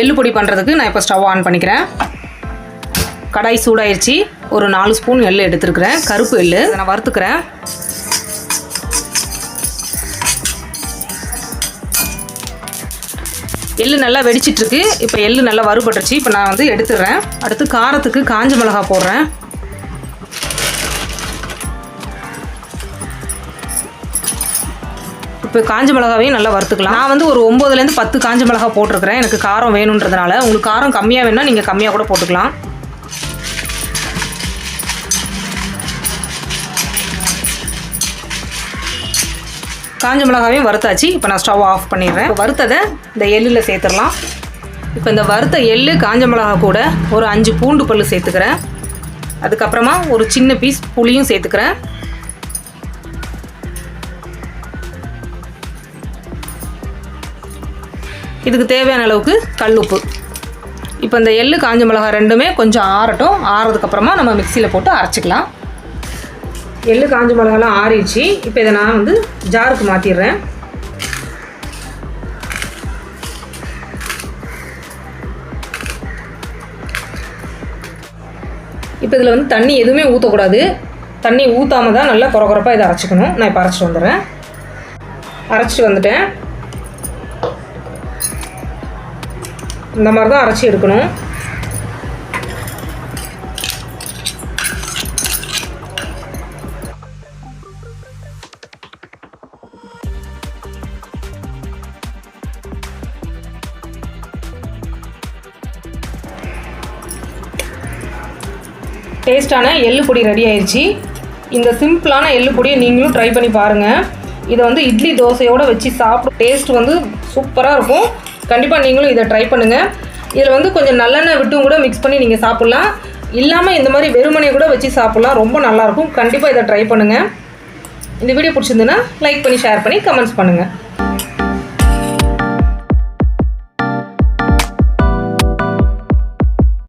எள்ளு பொடி பண்ணுறதுக்கு நான் இப்போ ஸ்டவ் ஆன் பண்ணிக்கிறேன். கடாய் சூடாயிருச்சு. ஒரு நாலு ஸ்பூன் எள்ளு எடுத்துருக்கிறேன். கருப்பு எள்ளு. அதை நான் வறுத்துக்கிறேன். எள்ளு நல்லா வெடிச்சிட்ருக்கு இப்போ எள்ளு நல்லா வறுபட்டுருச்சு. இப்போ நான் வந்து எடுத்துடுறேன். அடுத்து காரத்துக்கு காஞ்ச மிளகா போடுறேன். இப்போ காஞ்ச மிளகாவையும் நல்லா வறுத்துக்கலாம். நான் வந்து ஒரு ஒம்போதுலேருந்து பத்து காஞ்ச மிளகா போட்டிருக்கிறேன். எனக்கு காரம் வேணுன்றதுனால. உங்களுக்கு காரம் கம்மியாக வேணும்னா நீங்கள் கம்மியாக கூட போட்டுக்கலாம். காஞ்ச மிளகாவையும் வறுத்தாச்சு. இப்போ நான் ஸ்டவ் ஆஃப் பண்ணிடுறேன். வறுத்ததை இந்த எள்ளில் சேர்த்துடலாம். இப்போ இந்த வறுத்த எள்ளு காஞ்ச மிளகா கூட ஒரு அஞ்சு பூண்டு பல்லு சேர்த்துக்கிறேன். அதுக்கப்புறமா ஒரு சின்ன பீஸ் புளியும் சேர்த்துக்கிறேன். இதுக்கு தேவையான அளவுக்கு கல்லுப்பு. இப்போ இந்த எள்ளு காஞ்ச மிளகாய் ரெண்டுமே கொஞ்சம் ஆறட்டும். ஆறதுக்கப்புறமா நம்ம மிக்சியில் போட்டு அரைச்சிக்கலாம். எள்ளு காஞ்ச மிளகாலாம் ஆறிடுச்சு. இப்போ இதை நான் வந்து ஜாருக்கு மாற்றிடுறேன் இப்போ இதில் வந்து தண்ணி எதுவுமே ஊற்றக்கூடாது தண்ணி ஊற்றாம தான் நல்லா குறகுறப்பாக இதை அரைச்சிக்கணும். நான் இப்போ அரைச்சிட்டு வந்துடுறேன். அரைச்சிட்டு வந்துட்டேன். இந்த மாதிரி தான் அரைச்சி எடுக்கணும். டேஸ்ட்டான எள்ளு பொடி ரெடி ஆயிடுச்சு இந்த சிம்பிளான எள்ளு பொடியை நீங்களும் ட்ரை பண்ணி பாருங்கள் இதை வந்து இட்லி தோசையோடு வச்சு சாப்பிட டேஸ்ட் வந்து சூப்பராக இருக்கும். கண்டிப்பாக நீங்களும் இதை ட்ரை பண்ணுங்கள் இதில் வந்து கொஞ்சம் நல்லெண்ணெய் விட்டும் கூட மிக்ஸ் பண்ணி நீங்கள் சாப்பிட்லாம். இல்லாமல் இந்த மாதிரி வெறுமனையை கூட வச்சு சாப்பிட்லாம். ரொம்ப நல்லாயிருக்கும் கண்டிப்பாக இதை ட்ரை பண்ணுங்கள் இந்த வீடியோ பிடிச்சிருந்துன்னா லைக் பண்ணி ஷேர் பண்ணி கமெண்ட்ஸ் பண்ணுங்கள்